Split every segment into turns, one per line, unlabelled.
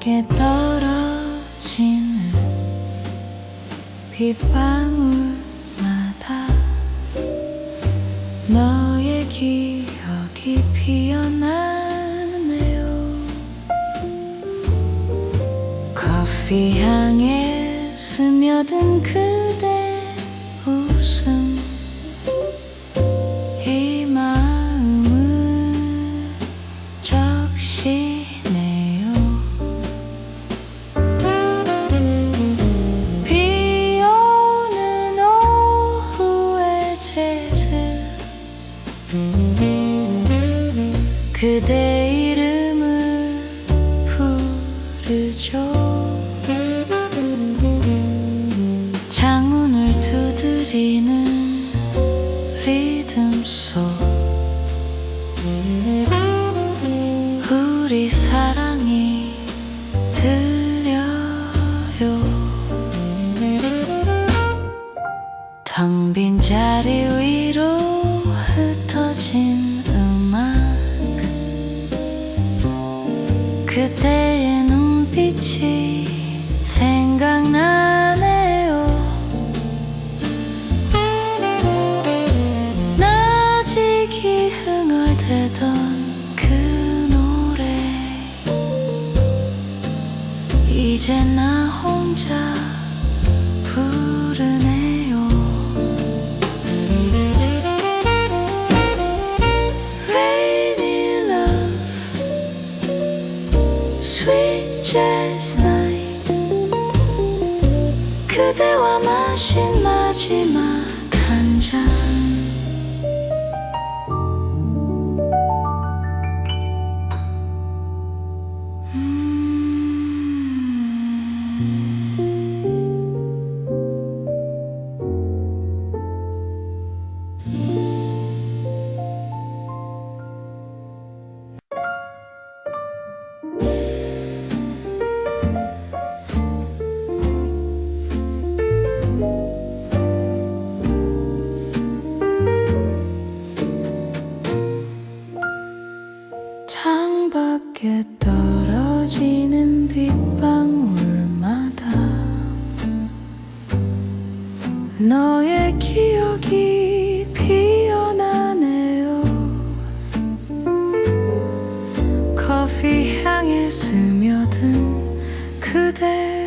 창밖에 떨어지는 빗방울마다 너의 기억이 피어나네요. 커피 향에 스며든 그대 웃음 속 우리 사랑이 들려요. 텅 빈 자리 위로 흩어진 음악. 그때의 눈빛이 이제 나 혼자 부르네요 Rainy love Sweet jazz night 그대와 마신 마지막 커피 향에 스며든 그대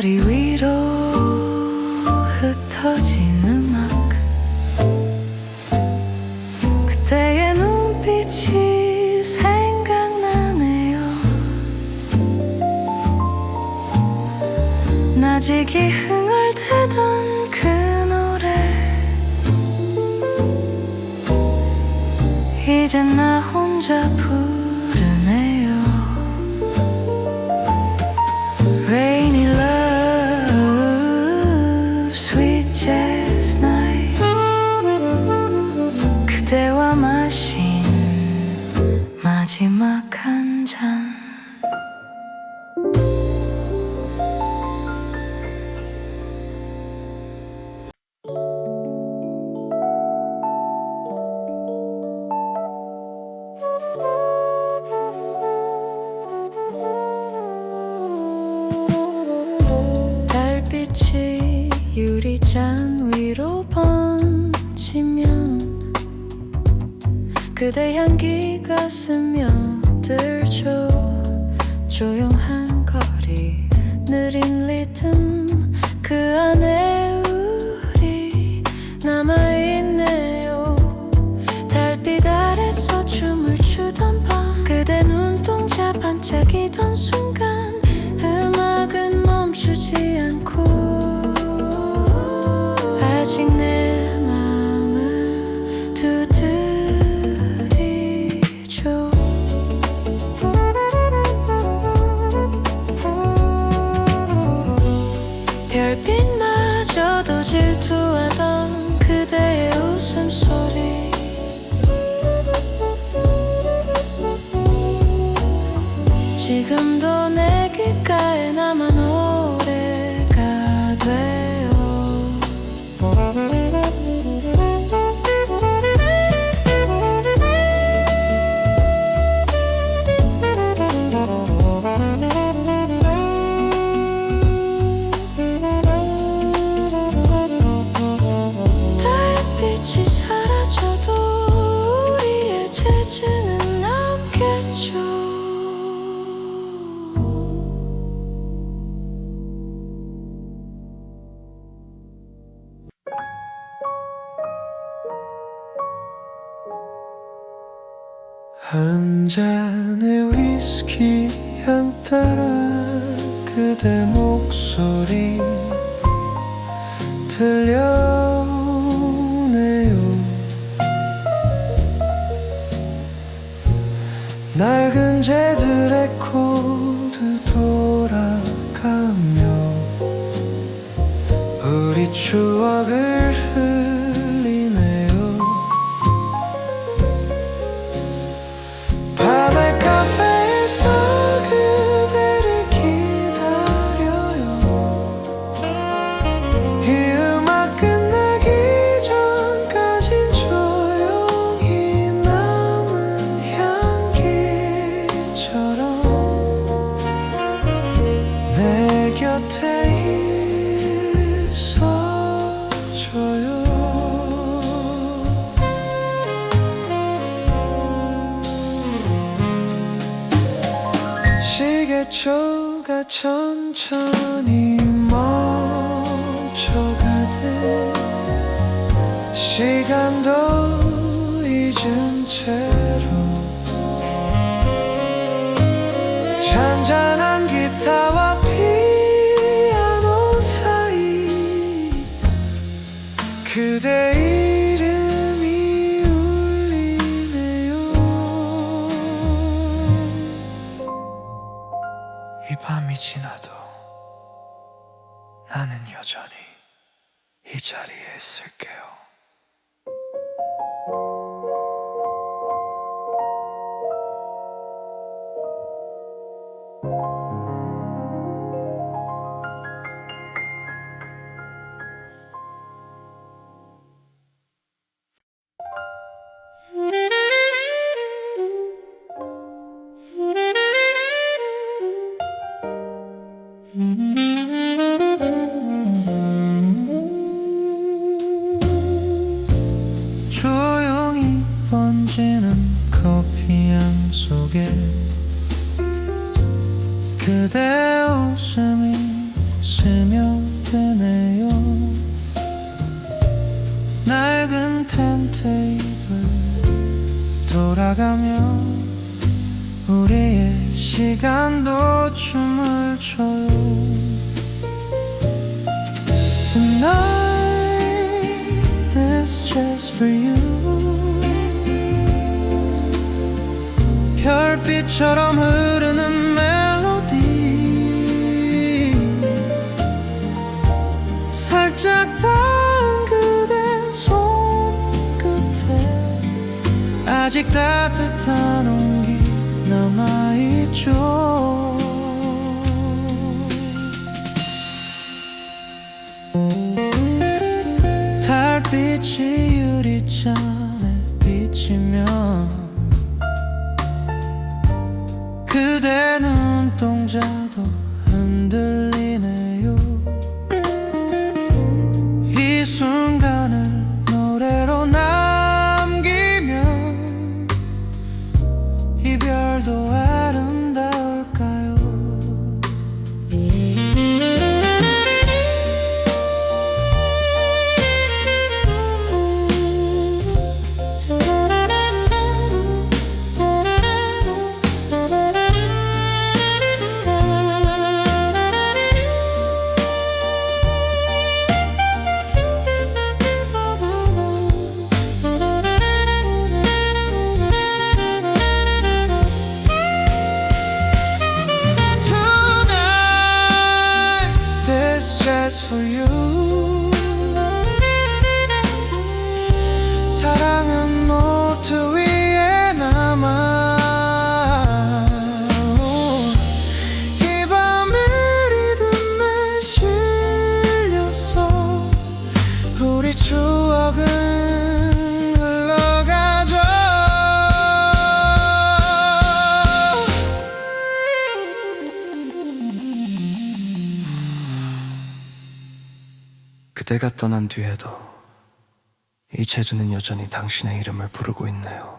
빈 자리 위로 흩어진 음악 그때의 눈빛이 생각나네요. 나지기 흥얼대던 그 노래. 이제 나 혼자 부 마지막 한 잔. 달빛이 그대 향기가 스며들죠 조용한 거리 느린 리듬. 그 안에 우리 남아있네요. 달빛 아래서 춤을 추던 밤 그대 눈동자 반짝이던 순간 to
한 잔의 위스키 향 따라 그대 목소리 들려 곁에 이 밤이 지나도 나는 여전히 이 자리에 있을게요. 속에 그대 웃음이 스며드네요. 낡은 텐테이블 돌아가며 우리의 시간도 춤을 춰요. Tonight is just for you 별빛처럼 흐르는 멜로디. 살짝 닿은 그대 손끝에 아직 따뜻한 온기 남아있죠. 달빛이 유리창에 비치면 그대 눈동자 우리 추억은 흘러가죠. 그대가 떠난 뒤에도 이 제주는 여전히 당신의 이름을 부르고 있네요.